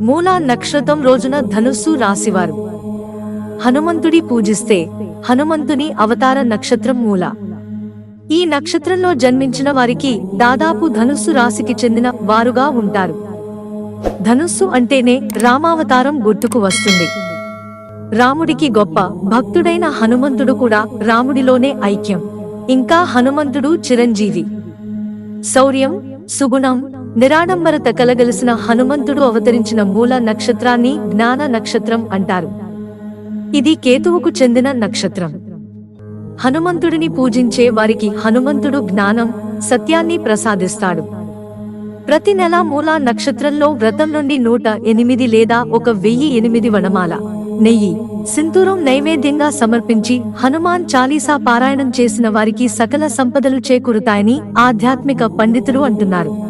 మూలా నక్షత్రం రోజున ధనుస్సు రాశివారు. హనుమంతుడి పూజిస్తే హనుమంతుని అవతార నక్షత్రం మూల. ఈ నక్షత్రంలో జన్మించిన వారికి దాదాపు ధనుస్సు రాశికి చెందిన వారుగా ఉంటారు. ధనుస్సు అంటేనే రామావతారం గుర్తుకు వస్తుంది. రాముడికి గొప్ప భక్తుడైన హనుమంతుడు కూడా రాముడిలోనే ఐక్యం. ఇంకా హనుమంతుడు చిరంజీవి. శౌర్యం సుగుణం నిరాడంబరత కలగలిసిన హనుమంతుడు అవతరించిన మూల నక్షత్రాన్ని జ్ఞాన నక్షత్రం అంటారు. ఇది కేతువుకు చెందిన నక్షత్రం. హనుమంతుడిని పూజించే వారికి హనుమంతుడు జ్ఞానం సత్యాన్ని ప్రసాదిస్తాడు. ప్రతి నెల మూలా నక్షత్రంలో వ్రతం నుండి నూట ఎనిమిది లేదా ఒక వెయ్యి ఎనిమిది వనమాల నెయ్యి సింధూరం నైవేద్యంగా సమర్పించి హనుమాన్ చాలీసా పారాయణం చేసిన వారికి సకల సంపదలు చేకూరుతాయని ఆధ్యాత్మిక పండితులు అంటున్నారు.